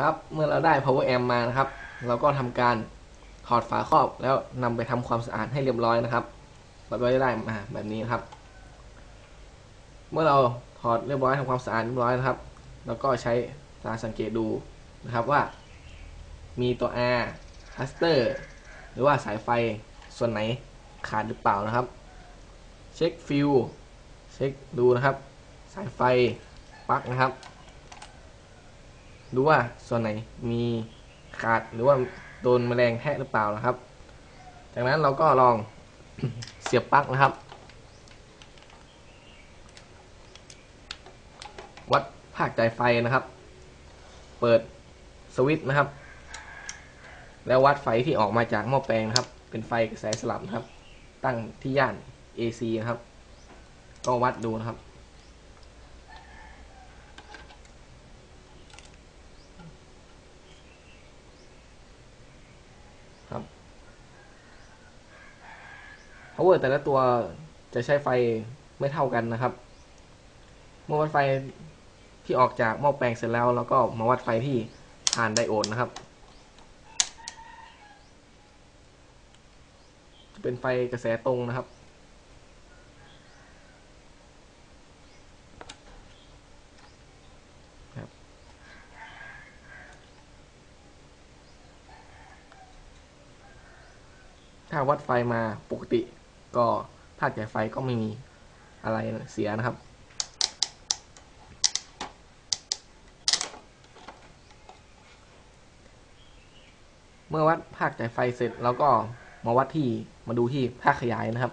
ครับเมื่อเราได้ power amp มานะครับ เราก็ทำการถอดฝาครอบแล้วนำไปทำความสะอาดให้เรียบร้อยนะครับเราก็จะได้มาแบบนี้นะครับ เมื่อเราถอดเรียบร้อยทำความสะอาดเรียบร้อยนะครับ แล้วก็ใช้ตาสังเกตดูนะครับว่า มีตัว R คัสเตอร์หรือว่าสายไฟส่วนไหนขาดหรือเปล่านะครับ เช็คฟิวเช็คดูนะครับ สายไฟปลั๊กนะครับ ดูว่าส่วนไหนมีขาดหรือว่าโดนแมลงแทะหรือเปล่านะครับ จากนั้นเราก็ลองเสียบปลั๊กนะครับ วัดภาคจ่ายไฟนะครับ เปิดสวิตช์นะครับ แล้ววัดไฟที่ออกมาจากหม้อแปลงนะครับ เป็นไฟกระแสสลับนะครับ ตั้งที่ย่าน AC นะครับ ก็วัดดูนะครับครับ power แต่ละตัวจะใช้ไฟไม่เท่ากันนะครับ เมื่อวัดไฟที่ออกจากหม้อแปลงเสร็จแล้วเราก็มาวัดไฟที่ผ่านไดโอดนะครับ จะเป็นไฟกระแสตรงนะครับ ถ้าวัดไฟมาปกติ ก็ภาคจ่ายไฟก็ไม่มีอะไรเสียนะครับ เมื่อวัดภาคจ่ายไฟเสร็จเราก็มาวัดที่มาดูที่ภาคขยายนะครับ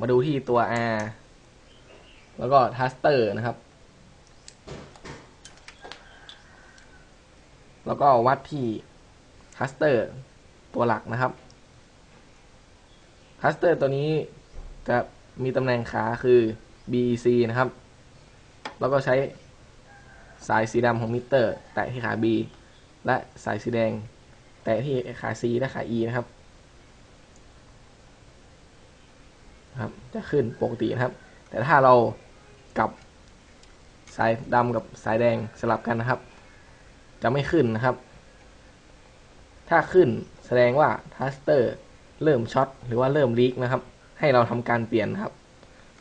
มาดูที่ตัว R แล้วก็ทัสเตอร์นะครับ แล้วก็วัดที่ทัสเตอร์ตัวหลักนะครับ ทัสเตอร์ตัวนี้จะมีตำแหน่งขาคือ BEC นะครับ แล้วก็ใช้สายสีดำของมิเตอร์ แตะที่ขา B และสายสีแดง แตะที่ขา C และขา E นะครับครับจะขึ้นปกตินะครับ แต่ถ้าเรากลับสายดำกับสายแดงสลับกันนะครับ จะไม่ขึ้นนะครับ ถ้าขึ้นแสดงว่าทัสเตอร์ เริ่มช็อตหรือว่าเริ่มลีกนะครับ ให้เราทำการเปลี่ยนครับ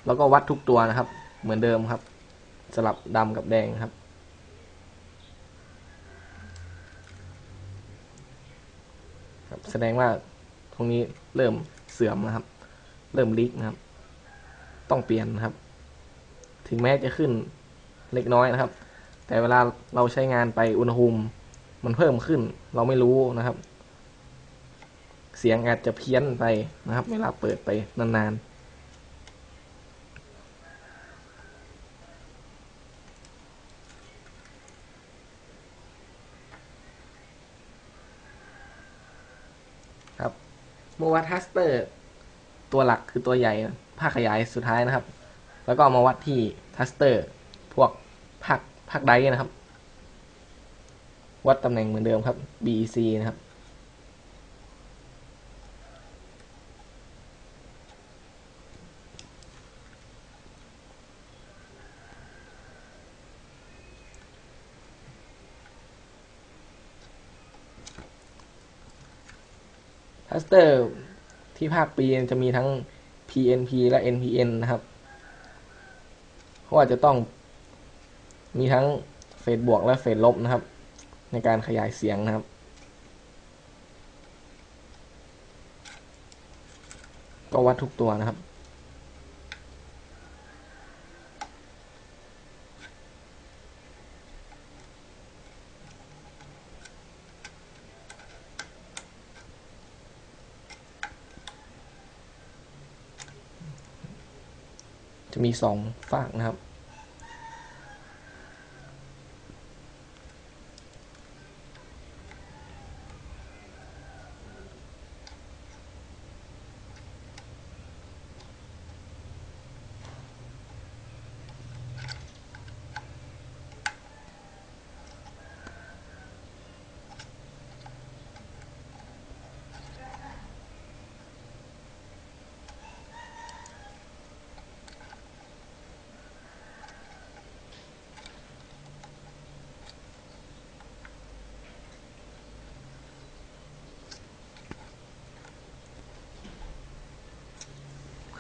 แล้วก็วัดทุกตัวนะครับ เหมือนเดิมครับ สลับดำกับแดงครับ ครับแสดงว่าตรงนี้เริ่มเสื่อมนะครับ เริ่มลีกนะครับ ต้องเปลี่ยนนะครับ ถึงแม้จะขึ้นเล็กน้อยนะครับ แต่เวลาเราใช้งานไปอุณหภูมิ มันเพิ่มขึ้นเราไม่รู้นะครับ เสียงอาจจะเพี้ยนไปนะครับ เวลาเปิดไปนานๆครับโมวัดทัสเตอร์ ตัวหลักคือตัวใหญ่ภาคขยายสุดท้ายนะครับ แล้วก็มาวัดที่ทัสเตอร์ พวกภาคภาคไดนะครับ วัดตำแหน่งเหมือนเดิมครับ BEC นะครับ สเตอร์ที่ภาคปีจะมีทั้ง PNP และ NPN นะครับเพราะว่าจะต้องมีทั้งเฟสบวกและเฟสลบนะครับ ในการขยายเสียงนะครับ ก็วัดทุกตัวนะครับ จะมีสองฝากนะครับ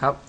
ครับ